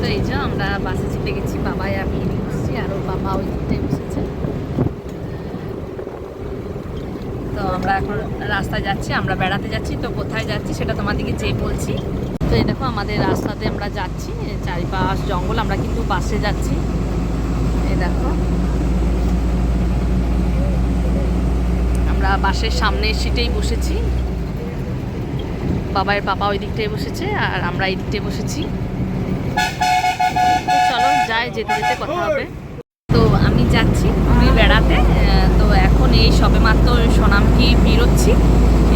তো এই যে আমরা বাসে চেপে গেছি, বাবাই আমি বসছি, আর ওর বাবা ওই দিকটায় বসেছে। তো আমরা এখন রাস্তায় যাচ্ছি, আমরা বেড়াতে যাচ্ছি, তো কোথায় যাচ্ছি সেটা তোমাদেরকে যেয়ে বলছি। তো এই দেখো আমাদের রাস্তাতে আমরা যাচ্ছি, চারিপাশ জঙ্গল, আমরা কিন্তু বাসে যাচ্ছি। এই দেখো। আমরা বাসের সামনে সিটেই বসেছি। বাবার পাপা ওই দিকটায় বসেছে, আর আমরা এই দিকটায় বসেছি। যাই যেতে যেতে কথা হবে। তো আমি যাচ্ছি পুরী বেড়াতে তো এখন এই সবে সবেমাত্র সোনামকি বেরোচ্ছি।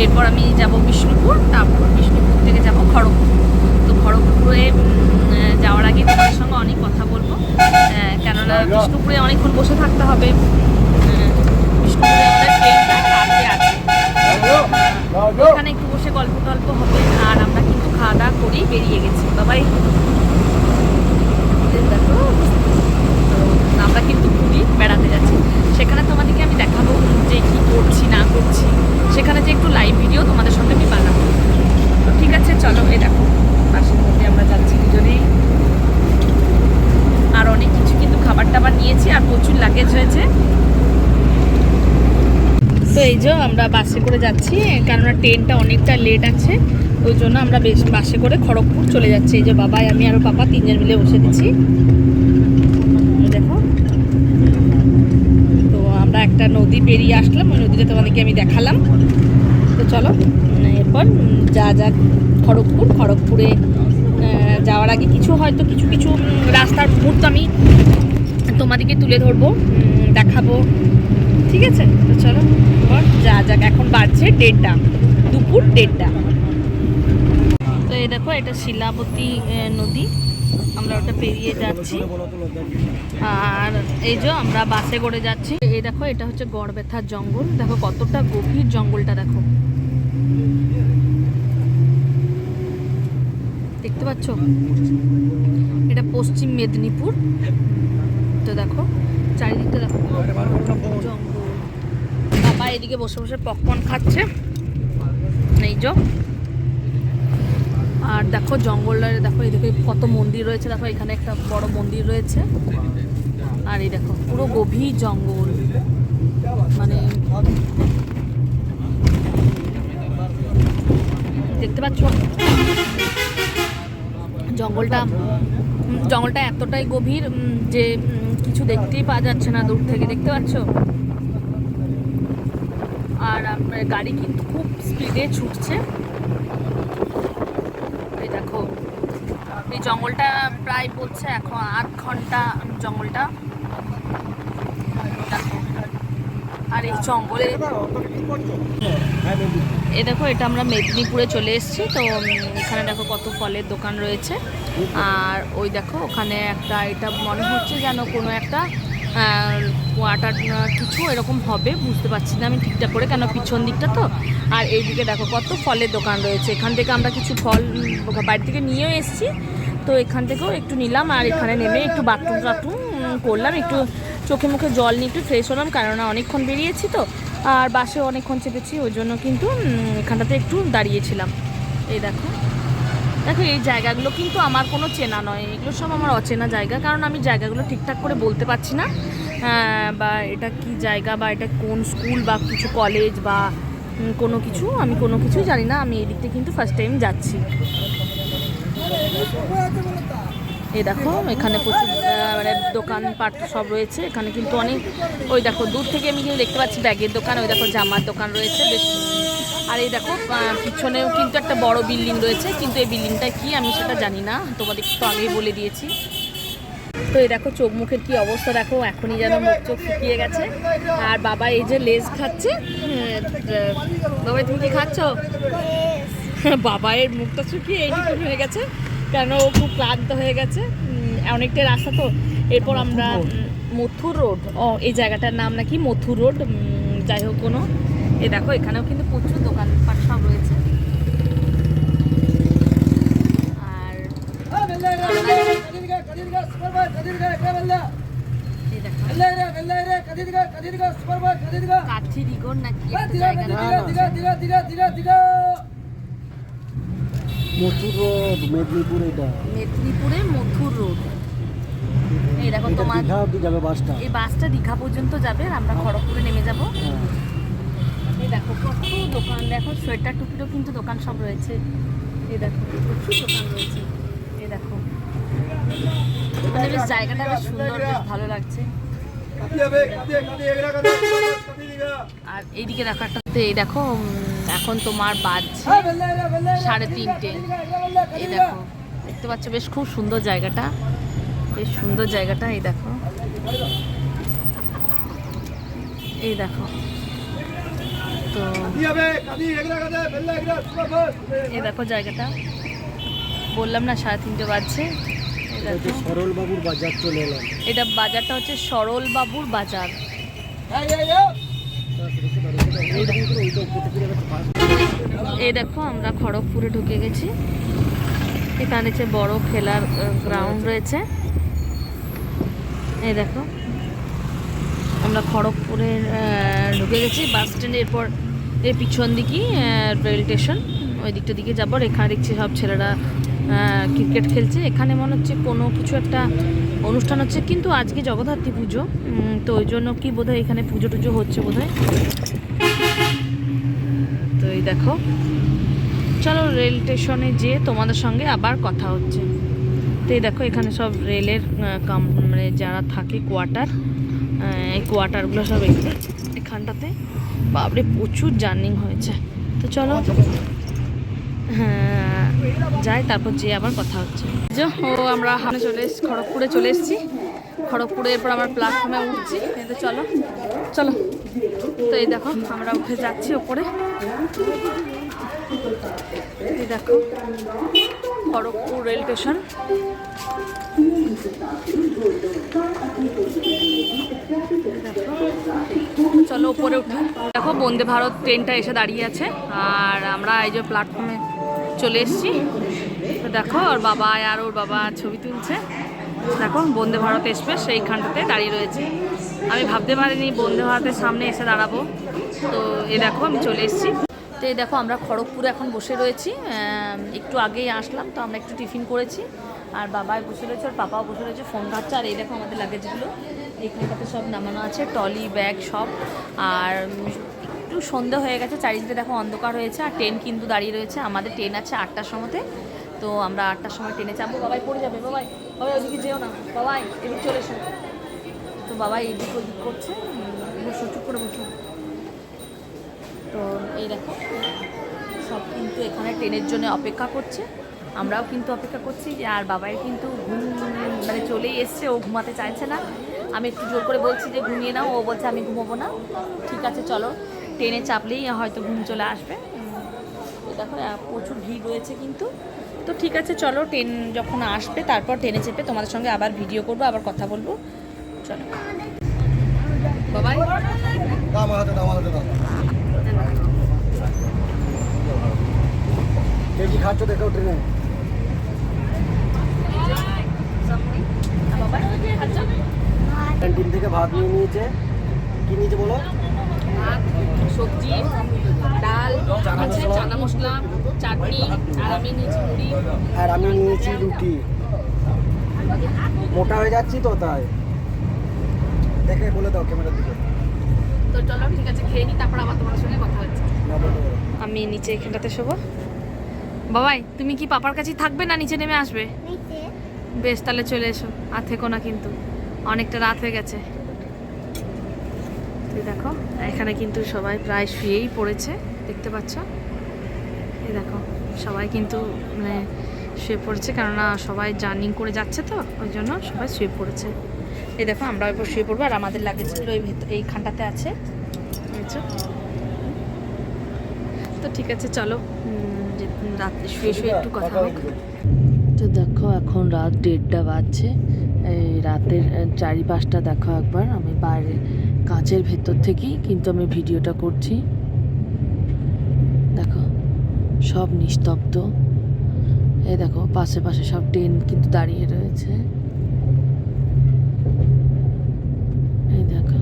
এরপর আমি যাব বিষ্ণুপুর তারপর বিষ্ণুপুর থেকে যাব খড়গপুর। তো খড়গপুরে যাওয়ার আগে তোমাদের সঙ্গে অনেক কথা বলব। কেননা বিষ্ণুপুরে অনেকক্ষণ বসে থাকতে হবে। বিষ্ণুপুরে আমাদের ট্রেনটা আছে। এখানে একটু বসে গল্প টল্প হবে আর আমরা কিন্তু খাওয়া দাওয়া করেই বেরিয়ে গেছি। বাবাই। দেখো। তো আমরা কিন্তু পুরী বেড়াতে যাচ্ছি। সেখানে তোমাদেরকে আমি দেখাবো যে কী করছি, না করছি। সেখানে যে একটু লাইভ ভিডিও তোমাদের সঙ্গে আমি বানাবো তো ঠিক আছে, চলো এ দেখো বাসের মধ্যে আমরা যাচ্ছি দুজনেই আর অনেক কিছু কিন্তু খাবার টাবার নিয়েছি আর প্রচুর লাগেজ হয়েছে তো এই যে আমরা বাসে করে যাচ্ছি, কেননা ট্রেনটা অনেকটা লেট আছে, ওই জন্য আমরা বেশ বাসে করে খড়গপুর চলে যাচ্ছি। এই যে বাবাই, আমি আর ওর পাপা তিনজন মিলে বসে দিচ্ছি। দেখো। তো আমরা একটা নদী পেরিয়ে আসলাম, ওই নদীটা তোমাদেরকে আমি দেখালাম। তো চলো এরপর যা যা খড়গপুর, খড়গপুরে যাওয়ার আগে কিছু হয়তো কিছু কিছু রাস্তার মুহূর্ত আমি তোমাদেরকে তুলে ধরবো দেখাবো। ঠিক আছে? তো চলো যা যাক, এখন বাড়ছে দেড়টা, দুপুর দেড়টা। তো এই দেখো, এটা শিলাবতী নদী। আমরা ওটা পেরিয়ে যাচ্ছি। আর এই যে আমরা বাসে করে যাচ্ছি। এই দেখো, এটা হচ্ছে গড়বেথার জঙ্গল। দেখো, কতটা গভীর জঙ্গলটা, দেখো। দেখতে পাচ্ছ? এটা পশ্চিম মেদিনীপুর। তো দেখো, চারিদিকটা দেখো জঙ্গল। এদিকে বসে বসে পপকর্ন খাচ্ছে। এই যে। আর দেখো জঙ্গলের দেখো এদিকে কত মন্দির রয়েছে। দেখো এখানে একটা বড় মন্দির রয়েছে। আর এই দেখো, পুরো গভীর জঙ্গল। মানে দেখতে পাচ্ছ? জঙ্গলটা জঙ্গলটা এতটাই গভীর যে কিছু দেখতেই পাওয়া যাচ্ছে না দূর থেকে। দেখতে পাচ্ছ? আর আপনার গাড়ি কিন্তু খুব স্পিডে ছুটছে। এই দেখো, এই জঙ্গলটা প্রায় বলছে এখন আধ ঘণ্টা জঙ্গলটা। আর এই জঙ্গলে এ দেখো, এটা আমরা মেদিনীপুরে চলে এসেছি। তো এখানে দেখো কত ফলের দোকান রয়েছে। আর ওই দেখো, ওখানে একটা এটা মনে হচ্ছে যেন কোনো একটা ওয়াটার কিছু এরকম হবে, বুঝতে পারছি না আমি ঠিকঠাক করে, কেন পিছন দিকটা তো? আর এইদিকে দেখো কত ফলের দোকান রয়েছে, এখান থেকে আমরা কিছু ফল বাড়ি থেকে নিয়েও এসেছি, তো এখান থেকেও একটু নিলাম, আর এখানে নেমে একটু বাথরুম টাথরুম করলাম, একটু চোখে মুখে জল নিয়ে একটু ফ্রেশ হলাম, কেননা অনেকক্ষণ বেরিয়েছি তো, আর বাসে অনেকক্ষণ চেপেছি, ওই জন্য কিন্তু এখানটাতে একটু দাঁড়িয়েছিলাম এই দেখো। দেখো, এই জায়গাগুলো কিন্তু আমার কোনো চেনা নয়। এগুলো সব আমার অচেনা জায়গা, কারণ আমি জায়গাগুলো ঠিকঠাক করে বলতে পারছি না। বা এটা কি জায়গা বা এটা কোন স্কুল বা কিছু কলেজ বা কোনো কিছু, আমি কোনো কিছুই জানি না। আমি এই দিকটা কিন্তু ফার্স্ট টাইম যাচ্ছি। এই দেখো, এখানে প্রচুর মানে দোকানপাট সব রয়েছে। এখানে কিন্তু অনেক, ওই দেখো, দূর থেকে আমি কিন্তু দেখতে পাচ্ছি ব্যাগের দোকান, ওই দেখো, জামার দোকান রয়েছে। বেশ আর এই দেখো পিছনেও কিন্তু একটা বড় বিল্ডিং রয়েছে কিন্তু এই বিল্ডিংটা কি আমি সেটা জানি না তোমাদের তো আগেই বলে দিয়েছি। তো এই দেখো চোখ মুখের কি অবস্থা দেখো এখনই যেন মুখ চোখ শুকিয়ে গেছে। আর বাবা এই যে লেজ খাচ্ছে বাবা তুমি কি খাচ্ছ? বাবা বাবায়ের মুখটা শুকিয়ে এইটুকু হয়ে গেছে কেন ও খুব ক্লান্ত হয়ে গেছে। অনেকটা রাস্তা তো এরপর আমরা মথুর রোড। ও এই জায়গাটার নাম নাকি মথুর রোড যাই হোক কোনো। এ দেখো এখানেও কিন্তু প্রচুর দোকানপাট সব রয়েছে। আর দিগর নাকি। মথুর রোড মেদিনীপুর এটা। মেদিনীপুরে মথুর রোড। এই দেখো এটা তোমার দীঘা অব্দি যাবে বাসটা। এই বাসটা দীঘা পর্যন্ত যাবে আমরা খড়গপুরে নেমে যাব। হ্যাঁ। দেখো, কত দোকান, দেখো, সোয়েটার, টুপিরও কিন্তু দোকান সব রয়েছে। এই দেখো, প্রচুর দোকান রয়েছে। এই দেখো। বেশ, জায়গাটা বেশ সুন্দর, বেশ ভালো লাগছে। আর এইদিকে দেখো একটা, এই দেখো এখন তোমার বাজছে সাড়ে তিনটে। এই দেখো, দেখতে পাচ্ছ, বেশ খুব সুন্দর জায়গাটা। বেশ সুন্দর জায়গাটা, এই দেখো। এই দেখো। তো এ দেখো জায়গাটা। বললাম না সাড়ে তিনটে বাজছে। এই এটা হচ্ছে সরল বাবুর বাজার চলে এলাম। এটা বাজারটা হচ্ছে সরল বাবুর বাজার। এই দেখো আমরা খড়গপুরে ঢুকে গেছি। এখানে যে বড় খেলার গ্রাউন্ড রয়েছে। এই দেখো। আমরা খড়গপুরে ঢুকে গেছি, বাস স্ট্যান্ড এরপর এর পিছন দিকেই রেল স্টেশন ওই দিকটা দিকে যাব। এখানে দেখছি সব ছেলেরা ক্রিকেট খেলছে। এখানে মনে হচ্ছে কোনো কিছু একটা অনুষ্ঠান হচ্ছে, কিন্তু আজকে জগদ্ধাত্রী পুজো। তো ওই জন্য কি বোধহয় এখানে পুজো টুজো হচ্ছে বোধহয়? তো এই দেখো। চলো রেল স্টেশনে যেয়ে তোমাদের সঙ্গে আবার কথা হচ্ছে। তো এই দেখো, এখানে সব রেলের কাম মানে যারা থাকে কোয়ার্টার এই কোয়ার্টারগুলো সব এখানে, এখানটাতে। বাবরে প্রচুর জার্নিং হয়েছে। তো চলো। হ্যাঁ যাই, তারপর যেয়ে আবার কথা হচ্ছে। ও আমরা হামে চলে এসছি, খড়গপুরে চলে এসেছি। খড়গপুরে এরপর আমার প্ল্যাটফর্মে উঠছি। এই তো চলো চলো। তো এই দেখো, আমরা উঠে যাচ্ছি ওপরে। এই দেখো, খড়গপুর রেল স্টেশন। চলো উপরে উঠি। দেখো, বন্দে ভারত ট্রেনটা এসে দাঁড়িয়ে আছে, আর আমরা এই যে প্ল্যাটফর্মে চলে এসেছি। দেখো, ওর বাবা আর ওর বাবা ছবি তুলছে। দেখো, বন্দে ভারত এক্সপ্রেস সেইখানটাতে দাঁড়িয়ে রয়েছে। আমি ভাবতে পারিনি বন্দে ভারতের সামনে এসে দাঁড়াবো। তো এ দেখো, আমি চলে এসেছি। তো এই দেখো, আমরা খড়গপুরে এখন বসে রয়েছি। একটু আগেই আসলাম, তো আমরা একটু টিফিন করেছি। আর বাবাই বসে রয়েছে, আর পাপাও বসে রয়েছে ফোন ঘাটছে। আর এই দেখো আমাদের লাগেজগুলো। এখানটাতে সব নামানো আছে টলি ব্যাগ সব। আর একটু সন্ধে হয়ে গেছে, চারিদিকে দেখো অন্ধকার হয়েছে, আর ট্রেন কিন্তু দাঁড়িয়ে রয়েছে। আমাদের ট্রেন আছে আটটার সময়তে, তো আমরা আটটার সময় ট্রেনে চাপবো। বাবাই পড়ে যাবে, বাবাই। বাবাই, ওদিকে যেও না। বাবাই, এদিক চলে এসো। তো বাবাই এদিক ওদিক করছে বসো, চুপ করে বসো। তো এই দেখো, সব কিন্তু এখানে ট্রেনের জন্য অপেক্ষা করছে। আমরাও কিন্তু অপেক্ষা করছি যে আর বাবাই কিন্তু ঘুম মানে চলেই এসছে ও ঘুমাতে চাইছে না। আমি একটু জোর করে বলছি যে ঘুমিয়ে নাও ও বলছে আমি ঘুমোবো না। ঠিক আছে চলো। ট্রেনে চাপলেই হয়তো ঘুম চলে আসবে। দেখো প্রচুর ভিড় রয়েছে কিন্তু। তো ঠিক আছে চলো ট্রেন যখন আসবে তারপর ট্রেনে চেপে তোমাদের সঙ্গে আবার ভিডিও করব আবার কথা বলব। চলো। বাবাই? কি খাচ্ছ দেখো ট্রেনে বাবাই আচ্ছা ক্যান্টিন থেকে ভাত নিয়ে নিয়েছে। কি নিয়েছে বলো? ভাত সবজি ডাল চানা মশলা চাটনি আর আমি নিয়েছি মুড়ি। আর আমি নিয়েছি রুটি। মোটা হয়ে যাচ্ছি তো তাই। দেখে বলে দাও ক্যামেরার দিকে। তো চলো ঠিক আছে খেয়ে নিই তারপর আবার তোমার সঙ্গে কথা হচ্ছে। না আমি নিচে এখানটাতে শোবো। বাবাই তুমি কি পাপার কাছেই থাকবে না নিচে নেমে আসবে? বেশ তাহলে চলে এসো। আর থেকো না কিন্তু। অনেকটা রাত হয়ে গেছে। তুই দেখো এখানে কিন্তু সবাই প্রায় শুয়েই পড়েছে দেখতে পাচ্ছ? এই দেখো সবাই কিন্তু মানে শুয়ে পড়েছে কেননা সবাই জার্নিং করে যাচ্ছে তো ওই জন্য সবাই শুয়ে পড়েছে। এই দেখো আমরা এরপর শুয়ে পড়ব আর আমাদের লাগেজগুলো এই ভেতর এইখানটাতে আছে। বুঝছ? তো ঠিক আছে চলো যে রাত্রে শুয়ে শুয়ে একটু কথা হোক। তো দেখো এখন রাত দেড়টা বাজছে। এই রাতের চারি চারিপাশটা দেখো একবার। আমি বাইরে কাঁচের ভেতর থেকেই কিন্তু আমি ভিডিওটা করছি। দেখো, সব নিস্তব্ধ। এই দেখো, পাশে পাশে সব ট্রেন কিন্তু দাঁড়িয়ে রয়েছে এই দেখো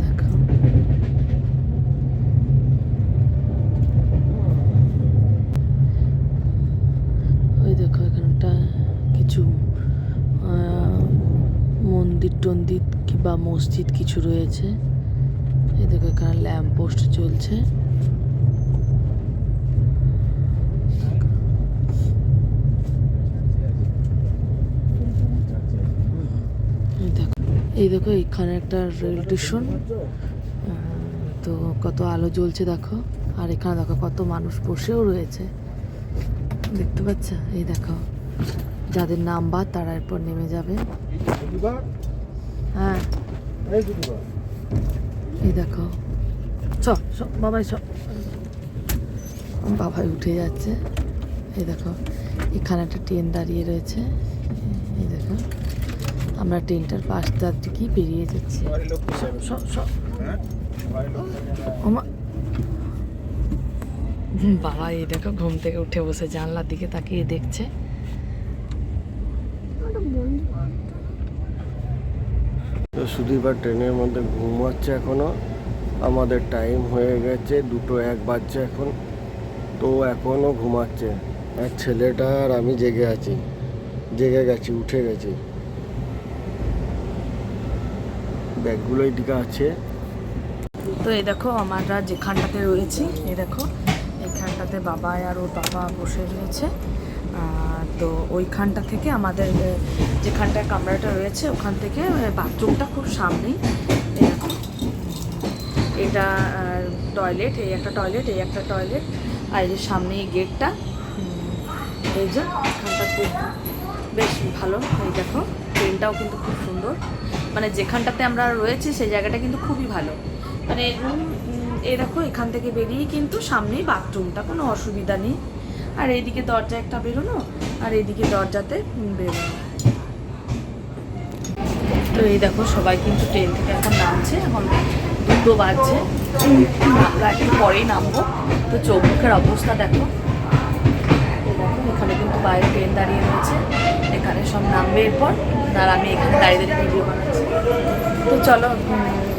দেখো মসজিদ কিছু রয়েছে। এই দেখো এখানে ল্যাম্প পোস্ট চলছে। এই দেখো এখানে একটা রেল স্টেশন। তো কত আলো জ্বলছে দেখো। আর এখানে দেখো কত মানুষ বসেও রয়েছে। দেখতে পাচ্ছ? এই দেখো। যাদের নাম্বার তারা এরপর নেমে যাবে। হ্যাঁ। এই দেখো। চ বাবাই চ। বাবাই উঠে যাচ্ছে। এই দেখো এখানে একটা ট্রেন দাঁড়িয়ে রয়েছে। এই দেখো আমরা ট্রেনটার পাশটার দিকেই বেরিয়ে যাচ্ছি। হ্যাঁ? বাবা এই দেখো ঘুম থেকে উঠে বসে জানলার দিকে তাকিয়ে দেখছে। তো সুদীপার ট্রেনের মধ্যে ঘুমাচ্ছে এখনও আমাদের টাইম হয়ে গেছে, দুটো এক বাজছে এখন। তো এখনও ঘুমাচ্ছে। আর ছেলেটা আর আমি জেগে আছি। জেগে গেছি, উঠে গেছি। ব্যাগগুলো এইদিকে আছে। তো এই দেখো, আমরা যেখানটাতে রয়েছি, এই দেখো এইখানটাতে বাবা আর ওর বাবা বসে রয়েছে। তো ওইখানটা থেকে আমাদের এ, যেখানটায় কামরাটা রয়েছে ওখান থেকে বাথরুমটা খুব সামনেই এটা টয়লেট এই একটা টয়লেট এই একটা টয়লেট আর এই যে সামনে এই গেটটা এই যে এখানটা খুব বেশ ভালো। এই দেখো ট্রেনটাও কিন্তু খুব সুন্দর। মানে যেখানটাতে আমরা রয়েছি সেই জায়গাটা কিন্তু খুবই ভালো। মানে রুম এই দেখো এখান থেকে বেরিয়ে কিন্তু সামনেই বাথরুমটা কোনো অসুবিধা নেই। আর এইদিকে দরজা একটা বেরোনো আর এইদিকে দরজাতে বেরোনো তো এই দেখো, সবাই কিন্তু ট্রেন থেকে এখন নামছে, এখন দুটো বাজছে। আমরা একটু পরেই নামবো। তো চোখ মুখের অবস্থা দেখো। এখানে কিন্তু বাইরে ট্রেন দাঁড়িয়ে রয়েছে। এখানে সব নামবে এরপর। আর আমি এখানে দাঁড়িয়ে দাঁড়িয়ে ভিডিও বানাচ্ছি। তো চলো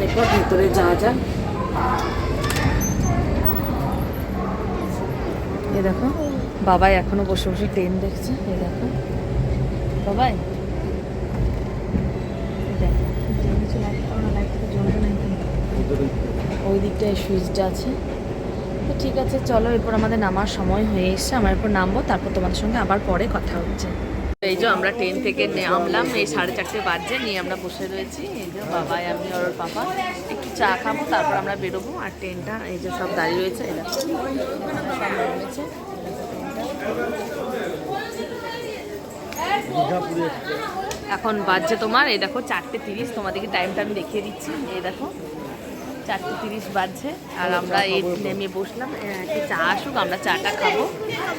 এরপর ভেতরে যাওয়া যাক এই দেখো বাবাই এখনও বসে বসে ট্রেন দেখছে, এই দেখো। বাবাই। ওই দিকটায় সুইচটা আছে। তো ঠিক আছে, চলো, এরপর আমাদের নামার সময় হয়ে এসছে, আমরা এরপর নামবো, তারপর তোমাদের সঙ্গে আবার পরে কথা হচ্ছে। এই যে আমরা ট্রেন থেকে নামলাম, এই সাড়ে চারটে বাজছে নিয়ে আমরা বসে রয়েছি। এই যে বাবাই, আমি ওর পাপা, একটু চা খাব, তারপর আমরা বেরোবো, আর ট্রেনটা এই যে সব দাঁড়িয়ে রয়েছে সব নেমেছে। এখন বাজছে তোমার, এই দেখো চারটে তিরিশ, তোমাদেরকে টাইমটা আমি দেখিয়ে দিচ্ছি। এই দেখো, চারটে তিরিশ বাজছে, আর আমরা এই নেমে বসলাম একটু চা আসুক, আমরা চাটা খাব,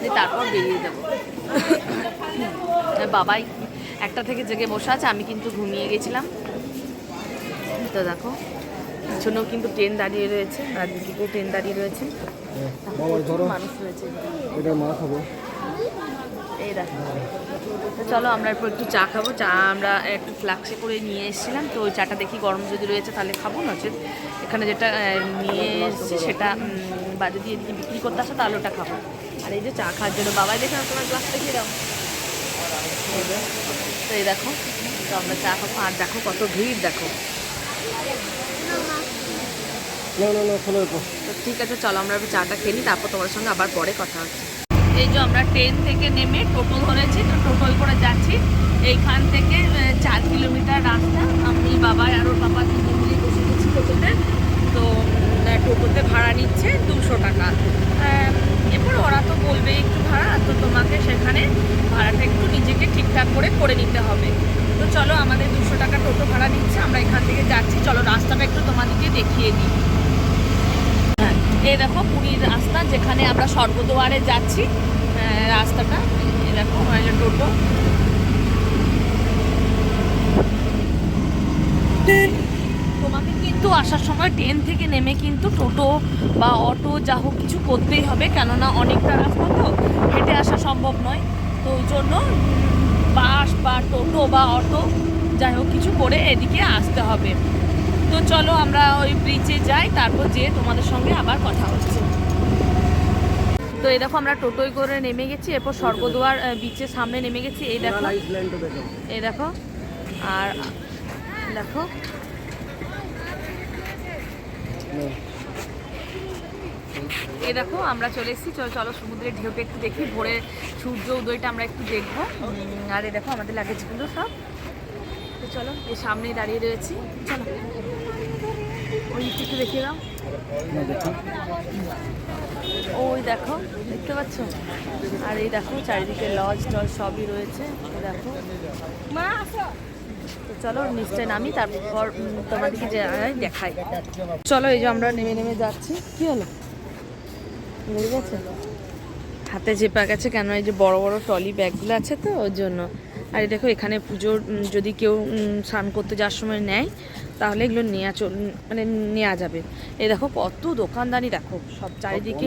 দিয়ে তারপর বেরিয়ে যাব। বাবাই, একটা থেকে জেগে বসে আছে, আমি কিন্তু ঘুমিয়ে গেছিলাম। তো দেখো পিছনেও কিন্তু ট্রেন দাঁড়িয়ে রয়েছে আর দিকেও ট্রেন দাঁড়িয়ে রয়েছে। মানুষ রয়েছে। এই দেখো। চলো আমরা এরপর একটু চা খাব। চা আমরা একটু ফ্লাক্সে করে নিয়ে এসেছিলাম তো ওই চাটা দেখি গরম যদি রয়েছে তাহলে খাব। নচেত এখানে যেটা নিয়ে এসেছি সেটা বাজে দিয়ে এদিকে বিক্রি করতে আসো তাহলে ওটা খাব। আর এই যে চা খাওয়ার জন্য বাবাই দেখে তোমার গ্লাস দেখিয়ে দাও। তো এই দেখো তো আমরা চা খাব। আর দেখো কত ভিড় দেখো। ঠিক আছে, চলো, আমরা চাটা খেয়ে নিই, তারপর তোমার সঙ্গে আবার পরে কথা হচ্ছে। এই যে আমরা ট্রেন থেকে নেমে টোটো ধরেছি, তো টোটোয় করে যাচ্ছি। এইখান থেকে চার কিলোমিটার রাস্তা। আমি, বাবা আর ওর বাবা দুজন মিলে বসে গেছি টোটোতে। তো টোটোতে ভাড়া নিচ্ছে দুশো টাকা। এরপর ওরা তো বলবে একটু ভাড়া, তো তোমাকে সেখানে ভাড়াটা একটু নিজেকে ঠিকঠাক করে করে নিতে হবে। তো চলো আমাদের দুশো টাকা টোটো ভাড়া নিচ্ছে আমরা এখান থেকে যাচ্ছি। চলো রাস্তাটা একটু তোমাদেরকে দেখিয়ে দিই। হ্যাঁ এই দেখো পুরীর রাস্তা যেখানে আমরা স্বর্গদুয়ারে যাচ্ছি। আহ, রাস্তাটা এ দেখো টোটো। তোমাকে কিন্তু আসার সময় ট্রেন থেকে নেমে কিন্তু টোটো বা অটো যা হোক কিছু করতেই হবে। কেননা অনেকটা রাস্তা তো হেঁটে আসা সম্ভব নয়। তো ওই জন্য বাস বা টোটো বা অটো যাই হোক কিছু করে এদিকে আসতে হবে। তো চলো আমরা ওই ব্রিজে যাই তারপর যেয়ে তোমাদের সঙ্গে আবার কথা হচ্ছে। তো এই দেখো আমরা টোটোয় করে নেমে গেছি এরপর স্বর্গদুয়ার বিচের সামনে নেমে গেছি। এই দেখো। এই দেখো। আর দেখো। এই দেখো আমরা চলে এসেছি। চলো চলো সমুদ্রের ঢেউটা একটু দেখি। ভোরে সূর্য উদয়টা আমরা একটু দেখব। আর এই দেখো আমাদের লাগেজগুলো সব। তো চলো এই সামনেই দাঁড়িয়ে রয়েছি। চলো ওই একটু দেখিয়ে দাও। ওই দেখো দেখতে পাচ্ছ? আর এই দেখো চারিদিকে লজ টজ সবই রয়েছে। দেখো। তো চলো নিচটা নামি তারপর তোমাদেরকে যে দেখাই। চলো এই যে আমরা নেমে নেমে যাচ্ছি। কি হলো? গেছে? হাতে চেপা গেছে কেন? এই যে বড় বড় টলি ব্যাগগুলো আছে তো ওর জন্য। আর এই দেখো এখানে পুজোর যদি কেউ স্নান করতে যাওয়ার সময় নেয় তাহলে এগুলো নেওয়া চল মানে নেওয়া যাবে। এই দেখো কত দোকানদারি দেখো সব চারিদিকে।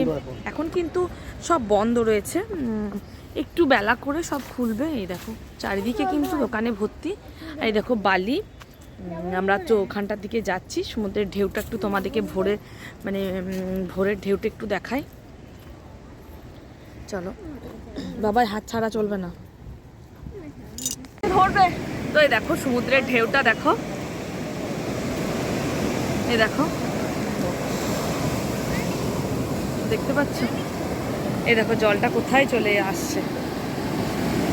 এখন। কিন্তু সব বন্ধ রয়েছে একটু বেলা করে সব খুলবে। এই দেখো চারিদিকে কিন্তু দোকানে ভর্তি। আর এই দেখো বালি। আমরা তো ওখানটার দিকে যাচ্ছি সমুদ্রের ঢেউটা একটু তোমাদেরকে ভোরে মানে ভোরের ঢেউটা একটু দেখাই। চলো। বাবাই হাত ছাড়া চলবে না। ধরবে। তো দেখো, সমুদ্রের ঢেউটা দেখো। এই দেখো। দেখতে পাচ্ছ? এই দেখো, জলটা কোথায় চলে আসছে?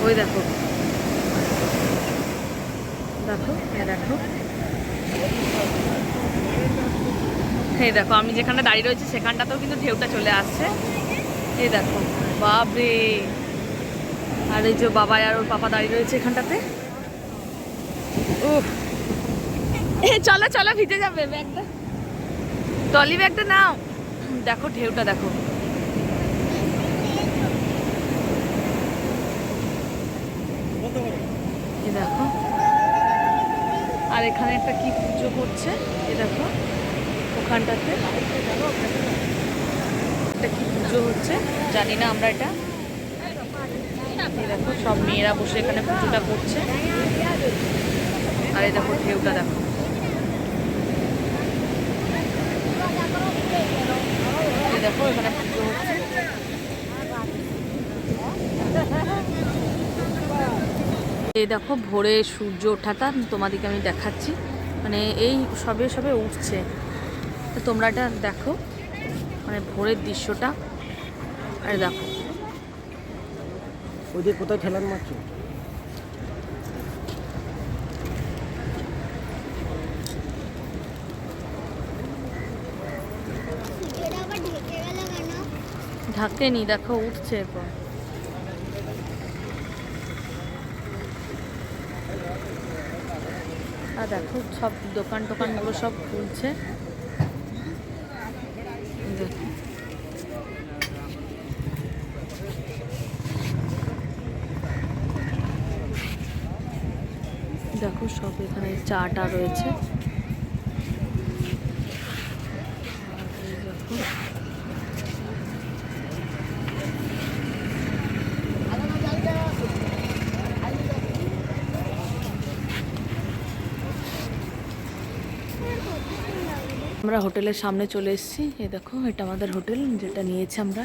ওই দেখো। দেখো দেখো। এই দেখো, আমি যেখানে দাঁড়িয়ে রয়েছি, সেখানটাতেও কিন্তু ঢেউটা চলে আসছে। এই দেখো। বাপরে। আর এই যে বাবা আর ওর পাপা দাঁড়িয়ে রয়েছে এখানটাতে। উফ। চলো চলো, ভিজে যাবে ব্যাগটা। টলি ব্যাগটা নাও। দেখো, ঢেউটা দেখো। দেখো। আর এখানে একটা কি পুজো করছে? এ, দেখো। ওখানটাতে। একটা কি পুজো হচ্ছে? জানি না আমরা এটা। দেখো, সব মেয়েরা বসে এখানে পুজোটা করছে। আর এই দেখো ঢেউটা দেখো। দেখো, এখানে পুজো হচ্ছে। এই দেখো, ভোরে সূর্য ওঠাটা তোমাদেরকে আমি দেখাচ্ছি। মানে এই সবে সবে উঠছে। তো তোমরা এটা দেখো। মানে ভোরের দৃশ্যটা। আর দেখো। ওই কোথায় ঠেলান মারছো? ঢাকেনি দেখো উঠছে এরপর। আর দেখো সব দোকান টোকানগুলো সব খুলছে। দেখো সব এখানে চাটা রয়েছে। আমরা হোটেলের সামনে চলে এসেছি। এই দেখো, এটা আমাদের হোটেল যেটা নিয়েছি আমরা।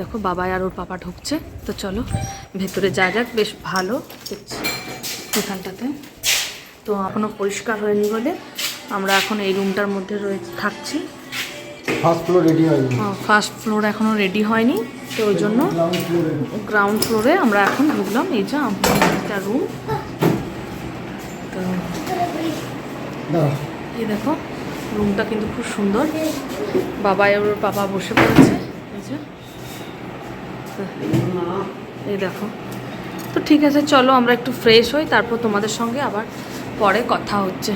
দেখো বাবা আর ওর পাপা ঢুকছে। তো চলো, ভেতরে যা যাক, বেশ ভালো দেখছি। এখানটাতে। তো এখনও পরিষ্কার হয়নি বলে আমরা এখন এই রুমটার মধ্যে রয়ে থাকছি। ফার্স্ট ফ্লোর রেডি হয়নি। ফার্স্ট ফ্লোর এখনও রেডি হয়নি তো ওই জন্য গ্রাউন্ড ফ্লোরে আমরা এখন ঢুকলাম এই যে একটা রুম তো এই দেখো রুমটা কিন্তু খুব সুন্দর। বাবা ওর বাবা বসে পড়েছে এই যে। এই দেখো। তো ঠিক আছে, চলো আমরা একটু ফ্রেশ হই, তারপর তোমাদের সঙ্গে আবার পরে কথা হচ্ছে।